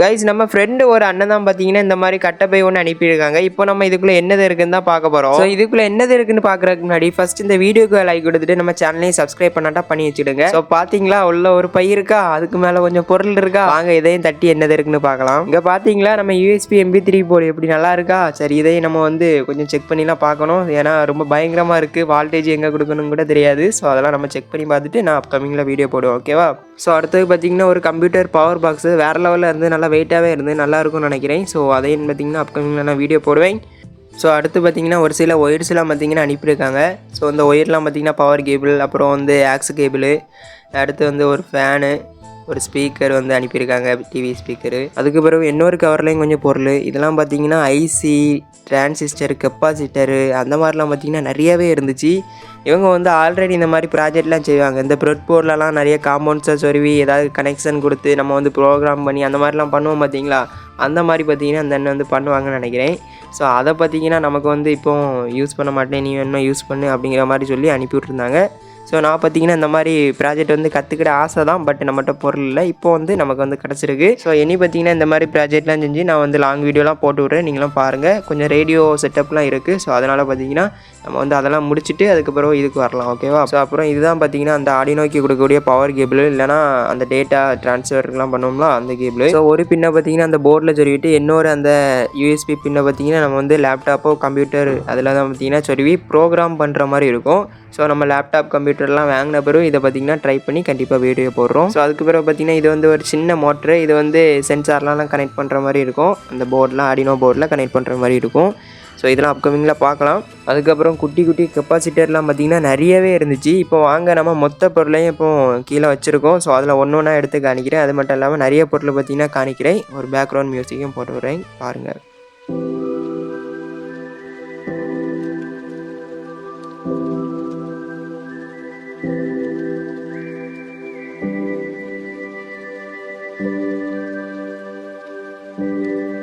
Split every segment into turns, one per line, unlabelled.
Guys நம்ம friend ஒரு அண்ணன் தான் பார்த்தீங்கன்னா இந்த மாதிரி கட்டப்பை ஒன்று அனுப்பியிருக்காங்க. இப்போ நம்ம இதுக்குள்ளே என்னது இருக்குன்னு தான் பார்க்க போகிறோம் ஸோ இதுக்குள்ளே என்னது இருக்குன்னு பார்க்குறதுக்கு முன்னாடி ஃபர்ஸ்ட் இந்த வீடியோக்கு லைக் கொடுத்துட்டு நம்ம சேனலையும் சப்ஸ்கிரைப் பண்ணாட்டா பண்ணி வச்சுடுங்க. ஸோ பார்த்தீங்களா உள்ள ஒரு பை இருக்கா? அதுக்கு மேலே கொஞ்சம் பொருள் இருக்கா? வாங்க இதையும் தட்டி என்னது இருக்குன்னு பார்க்கலாம். இங்கே பார்த்தீங்களா நம்ம யூஎஸ்பி எம்பி த்ரீ போர்டு எப்படி நல்லா இருக்கா? சரி இதையும் நம்ம வந்து கொஞ்சம் செக் பண்ணிலாம் பார்க்கணும். ஏன்னா ரொம்ப பயங்கரமாக இருக்குது வால்டேஜ் எங்கே கொடுக்கணும் கூட தெரியாது. ஸோ அதெல்லாம் நம்ம செக் பண்ணி பார்த்துட்டு நான் அப்கமிங்கில் வீடியோ போடுவோம். ஓகேவா ஸோ அடுத்தது பார்த்தீங்கன்னா ஒரு கம்ப்யூட்டர் பவர் பாக்ஸ் வேறு லெவலில் இருந்து நல்லா வெயிட்டாகவே இருந்து நல்லா இருக்கும்னு நினைக்கிறேன். ஸோ அதையும் பார்த்தீங்கன்னா அப்கமிங்கில் நான் வீடியோ போடுவேன். ஸோ அடுத்து பார்த்திங்கன்னா ஒரு சில ஒயர்ஸ்லாம் பார்த்திங்கன்னா அனுப்பியிருக்காங்க. ஸோ இந்த ஒயர்லாம் பார்த்திங்கன்னா பவர் கேபிள் அப்புறம் வந்து ஆக்ஸ் கேபிள் அடுத்து வந்து ஒரு ஃபேனு ஒரு ஸ்பீக்கர் வந்து அனுப்பியிருக்காங்க டிவி ஸ்பீக்கரு அதுக்கு பிறகு இன்னொரு கவர்லேயும் கொஞ்சம் பொருள். இதெல்லாம் பார்த்தீங்கன்னா ஐசி டிரான்சிஸ்டர் கெப்பாசிட்டரு அந்த மாதிரிலாம் பார்த்தீங்கன்னா நிறையவே இருந்துச்சு. இவங்க வந்து ஆல்ரெடி இந்த மாதிரி ப்ராஜெக்ட்லாம் செய்வாங்க. இந்த ப்ரெட் போர்ட்லலாம் நிறைய காம்பவுண்ட்ஸை சொருவி ஏதாவது கனெக்ஷன் கொடுத்து நம்ம வந்து ப்ரோக்ராம் பண்ணி அந்த மாதிரிலாம் பண்ணுவோம் பார்த்தீங்களா? அந்த மாதிரி பார்த்தீங்கன்னா அந்த அண்ணன் வந்து பண்ணுவாங்கன்னு நினைக்கிறேன். ஸோ அதை பார்த்திங்கன்னா நமக்கு வந்து இப்போ யூஸ் பண்ண மாட்டேன். நீ வேணும் யூஸ் பண்ணு அப்படிங்கிற மாதிரி சொல்லி அனுப்பி விட்ருந்தாங்க ஸோ நான் பார்த்தீங்கன்னா இந்த மாதிரி ப்ராஜெக்ட் வந்து கற்றுக்கிட ஆசை தான் பட் நம்மகிட்ட பொருள் இல்லை. இப்போ வந்து நமக்கு வந்து கிடச்சிருக்கு. ஸோ இனி பார்த்தீங்கன்னா இந்த மாதிரி ப்ராஜெக்ட்லாம் செஞ்சு நான் வந்து லாங் வீடியோலாம் போட்டு விட்றேன். நீங்களும் பாருங்கள் கொஞ்சம் ரேடியோ செட்டப்லாம் இருக்குது ஸோ அதனால் பார்த்தீங்கன்னா நம்ம வந்து அதெல்லாம் முடிச்சுட்டு அதுக்கப்புறம் இதுக்கு வரலாம் ஓகேவா ஸோ அப்புறம் இதுதான் பார்த்தீங்கன்னா அந்த ஆடினோக்கி கொடுக்கக்கூடிய பவர் கேபிள் இல்லைனா அந்த டேட்டா ட்ரான்ஸ்ஃபர்லாம் பண்ணுவோம்ல அந்த கேபிள் ஸோ ஒரு பின்னை பார்த்தீங்கன்னா அந்த போர்டில் சொருவிட்டு இன்னொரு அந்த யூஎஸ்பி பின்னை பார்த்தீங்கன்னா நம்ம வந்து லேப்டாப்போ கம்ப்யூட்டர் அதில் தான் பார்த்தீங்கன்னா சொருவி ப்ரோக்ராம் பண்ணுற மாதிரி இருக்கும். ஸோ நம்ம லேப்டாப் மோட்டர்லாம் வாங்கின பிறகு இதை பார்த்தீங்கன்னா ட்ரை பண்ணி கண்டிப்பாக வீடியோ போடுறோம். ஸோ அதுக்கு பிறகு பார்த்தீங்கன்னா இது வந்து ஒரு சின்ன மோட்ரு இது வந்து சென்சார்லாம் கனெக்ட் பண்ணுற மாதிரி இருக்கும். அந்த போர்டெலாம் அடினோ போர்டில் கனெக்ட் பண்ணுற மாதிரி இருக்கும். ஸோ இதெல்லாம் அப்கமிங்கில் பார்க்கலாம். அதுக்கப்புறம் குட்டி குட்டி கெப்பாசிட்டர்லாம் பார்த்திங்கன்னா நிறையவே இருந்துச்சு. இப்போ வாங்க நம்ம மொத்த பொருளையும் இப்போ கீழே வச்சுருக்கோம். ஸோ அதில் ஒன்று ஒன்றா எடுத்து காணிக்கிறேன். அது மட்டும் இல்லாமல் நிறைய பொருளை பார்த்திங்கன்னா காணிக்கிறேன். ஒரு பேக்ரவுண்ட் மியூசிக்கும் போட்டு விட்றேன். பாருங்கள் Música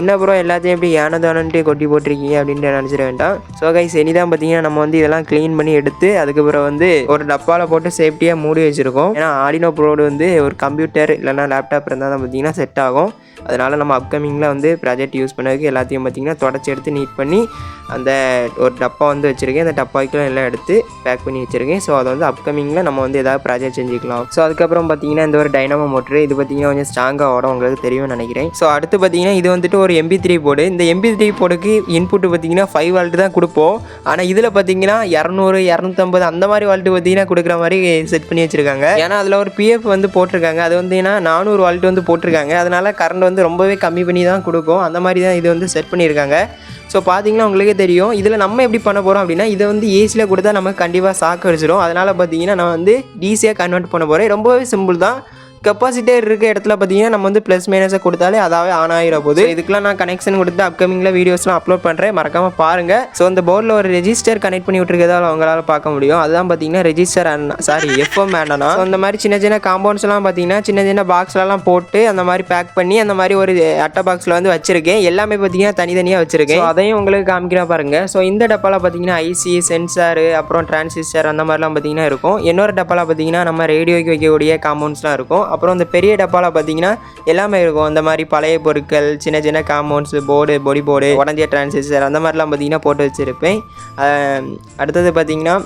என்ன ப்ரோ எல்லாத்தையும் எப்படி ஏனதானன்ட்டு கொட்டி போட்டிருக்கீங்க அப்படின்ட்டு நினச்சிட வேண்டாம். ஸோ கைஸ் இனிதான் பார்த்தீங்கன்னா நம்ம வந்து இதெல்லாம் க்ளீன் பண்ணி எடுத்து அதுக்கப்புறம் வந்து ஒரு டப்பாவில் போட்டு சேஃப்டியாக மூடி வச்சுருக்கோம். ஏன்னா ஆடினோ ப்ரோடு வந்து ஒரு கம்ப்யூட்டர் இல்லைனா லேப்டாப் இருந்தால் தான் பார்த்தீங்கன்னா செட் ஆகும். அதனால் நம்ம அப்கமிங்கில் வந்து ப்ராஜெக்ட் யூஸ் பண்ணதுக்கு எல்லாத்தையும் பார்த்தீங்கன்னா தொடச்சி எடுத்து நீட் பண்ணி அந்த ஒரு டப்பா வந்து வச்சுருக்கேன். அந்த டப்பாய்க்குலாம் எல்லாம் எடுத்து பேக் பண்ணி வச்சுருக்கேன். ஸோ அதை வந்து அப்கமிங்கில் நம்ம வந்து ஏதாவது ப்ராஜெக்ட் செஞ்சுக்கலாம். ஸோ அதுக்கப்புறம் பார்த்தீங்கன்னா இந்த ஒரு டைனமோ மோட்ரு இது பார்த்தீங்கன்னா கொஞ்சம் ஸ்ட்ராங்காக ஓடும் உங்களுக்கு தெரியும்னு நினைக்கிறேன். ஸோ அடுத்து பார்த்தீங்கன்னா இது வந்துட்டு ஒரு எம்பி த்ரீ போர்டு இந்த எம்பி த்ரீ போர்டுக்கு இன்புட்டு பார்த்தீங்கன்னா ஃபைவ் வால்ட்டு தான் கொடுப்போம். ஆனால் இதில் பார்த்தீங்கன்னா இரநூறு இரநூத்தம்பது அந்த மாதிரி வால்ட்டு பார்த்தீங்கன்னா கொடுக்குற மாதிரி செட் பண்ணி வச்சுருக்காங்க. ஏன்னா அதில் ஒரு பிஎஃப் வந்து போட்டிருக்காங்க. அது வந்து ஏன்னா நானூறு வால்ட்டு வந்து போட்டிருக்காங்க. அதனால் கரண்ட் வந்து ரொம்பவே கம்மி பண்ணி தான் கொடுக்கும். அந்த மாதிரி தான் இது வந்து செட் பண்ணியிருக்காங்க. ஸோ பார்த்தீங்கன்னா உங்களுக்கே தெரியும். இதில் நம்ம எப்படி பண்ண போகிறோம் அப்படின்னா இதை வந்து ஏசியில் கொடுத்தா நமக்கு கண்டிப்பாக சாக்கு அடிச்சிடும் அதனால் பார்த்தீங்கன்னா நான் வந்து டிசியாக கன்வெர்ட் பண்ண போகிறேன் ரொம்பவே சிம்பிள் தான். கெப்பாசிட்டர் இருக்க இடத்துல பார்த்தீங்கன்னா நம்ம வந்து ப்ளஸ் மைனஸை கொடுத்தாலே அதாவே ஆன் ஆகிட போகுது இதுக்கெல்லாம் நான் கனெக்ஷன் கொடுத்து அப்கமிங்கில் வீடியோஸ்லாம் அப்லோட் பண்ணுறேன் மறக்காமல் பாருங்கள் ஸோ அந்த போர்டில் ஒரு ரெஜிஸ்டர் கனெக்ட் பண்ணி விட்டுருக்கதால் அவங்களால பார்க்க முடியும். அதுதான் பார்த்தீங்கன்னா ரெஜிஸ்டர் சாரி எஃப்எம் வேண்டானா அந்த மாதிரி சின்ன சின்ன காம்பவுண்ட்ஸ்லாம் பார்த்தீங்கன்னா சின்ன சின்ன பாக்ஸ்லலாம் போட்டு அந்த மாதிரி பேக் பண்ணி அந்த மாதிரி ஒரு அட்டை பாக்ஸில் வந்து வச்சிருக்கேன். எல்லாமே பார்த்தீங்கன்னா தனித்தனியாக வச்சிருக்கேன். அதையும் உங்களுக்கு காமிக்கிறா பாருங்க. ஸோ இந்த டப்பாவில் பார்த்தீங்கன்னா ஐசி சென்சாரு அப்புறம் டிரான்சிஸ்டர் அந்த மாதிரிலாம் பார்த்தீங்கன்னா இருக்கும். இன்னொரு டப்பாவில் பார்த்தீங்கன்னா நம்ம ரேடியோக்கு வைக்கக்கூடிய காம்பவுண்ட்ஸ்லாம் இருக்கும். அப்புறம் இந்த பெரிய டப்பாவில் பார்த்தீங்கன்னா எல்லாமே இருக்கும். இந்த மாதிரி பழைய பொருட்கள் சின்ன சின்ன காம்பவுண்ட்ஸு போர்டு பொடி போர்டு உடஞ்சிய டிரான்சிஸ்டர் அந்த மாதிரிலாம் பார்த்தீங்கன்னா போட்டு வச்சுருப்பேன். அடுத்தது பார்த்தீங்கன்னா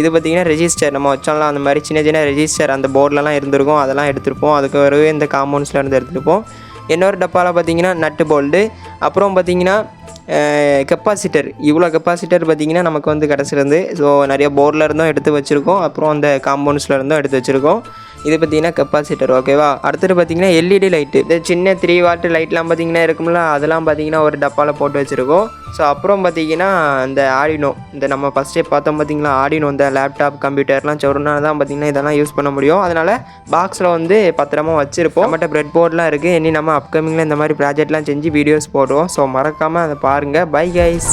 இது பார்த்தீங்கன்னா ரெஜிஸ்டர் நம்ம வச்சோம்லாம் அந்த மாதிரி சின்ன சின்ன ரெஜிஸ்டர் அந்த போர்டிலலாம் இருந்திருக்கும். அதெல்லாம் எடுத்திருப்போம். அதுக்கு பிறகு இந்த காம்பவுண்ட்ஸில் இருந்து எடுத்துருப்போம். இன்னொரு டப்பாவில் பார்த்தீங்கன்னா நட்டு போல்டு அப்புறம் பார்த்தீங்கன்னா கெப்பாசிட்டர் இவ்வளோ கெப்பாசிட்டர் பார்த்திங்கன்னா நமக்கு வந்து கிடச்சிருந்து ஸோ நிறைய போர்டில் இருந்தும் எடுத்து வச்சுருக்கோம். அப்புறம் அந்த காம்பவுண்ட்ஸில் இருந்தும் எடுத்து வச்சுருக்கோம். இது பார்த்தீங்கன்னா கெப்பாசிட்டர் ஓகேவா அடுத்தது பார்த்தீங்கன்னா எல்இடி லைட்டு இந்த சின்ன த்ரீ வாட் லைட்லாம் பார்த்தீங்கன்னா இருக்கும்ல அதெல்லாம் பார்த்தீங்கன்னா ஒரு டப்பாவில் போட்டு வச்சுருக்கோம். ஸோ அப்புறம் பார்த்தீங்கன்னா இந்த ஆடினோ இந்த நம்ம ஃபஸ்ட்டே பார்த்தோம் பார்த்தீங்களா? ஆடினோ இந்த லேப்டாப் கம்ப்யூட்டர்லாம் சொன்னா தான் பார்த்தீங்கன்னா இதெல்லாம் யூஸ் பண்ண முடியும். அதனால் பாக்ஸில் வந்து பத்திரமா வச்சுருப்போம். நம்மகிட்ட பிரெட் போர்ட்லாம் இருக்குது இனி நம்ம அப்கமிங்கில் இந்த மாதிரி ப்ராஜெக்ட்லாம் செஞ்சு வீடியோஸ் போடுவோம். ஸோ மறக்காமல் அதை பாருங்கள் பை கைஸ்